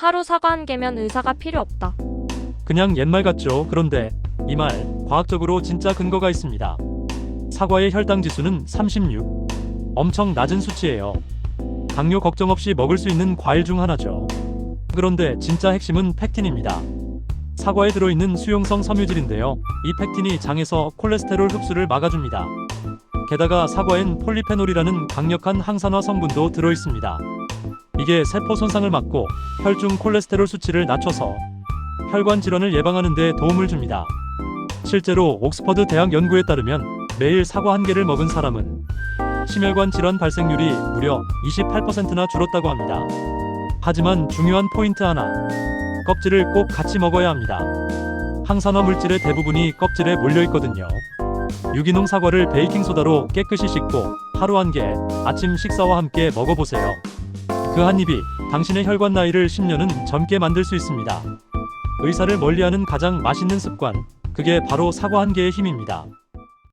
하루 사과 한 개면 의사가 필요 없다. 그냥 옛말 같죠. 그런데 이 말 과학적으로 진짜 근거가 있습니다. 사과의 혈당 지수는 36. 엄청 낮은 수치예요. 당뇨 걱정 없이 먹을 수 있는 과일 중 하나죠. 그런데 진짜 핵심은 팩틴입니다. 사과에 들어있는 수용성 섬유질인데요. 이 팩틴이 장에서 콜레스테롤 흡수를 막아줍니다. 게다가 사과엔 폴리페놀이라는 강력한 항산화 성분도 들어 있습니다. 이게 세포 손상을 막고 혈중 콜레스테롤 수치를 낮춰서 혈관 질환을 예방하는 데 도움을 줍니다. 실제로 옥스퍼드 대학 연구에 따르면 매일 사과 한 개를 먹은 사람은 심혈관 질환 발생률이 무려 28%나 줄었다고 합니다. 하지만 중요한 포인트 하나. 껍질을 꼭 같이 먹어야 합니다. 항산화 물질의 대부분이 껍질에 몰려 있거든요. 유기농 사과를 베이킹 소다로 깨끗이 씻고 하루 한 개 아침 식사와 함께 먹어보세요. 그 한 입이 당신의 혈관 나이를 10년은 젊게 만들 수 있습니다. 의사를 멀리하는 가장 맛있는 습관, 그게 바로 사과 한 개의 힘입니다.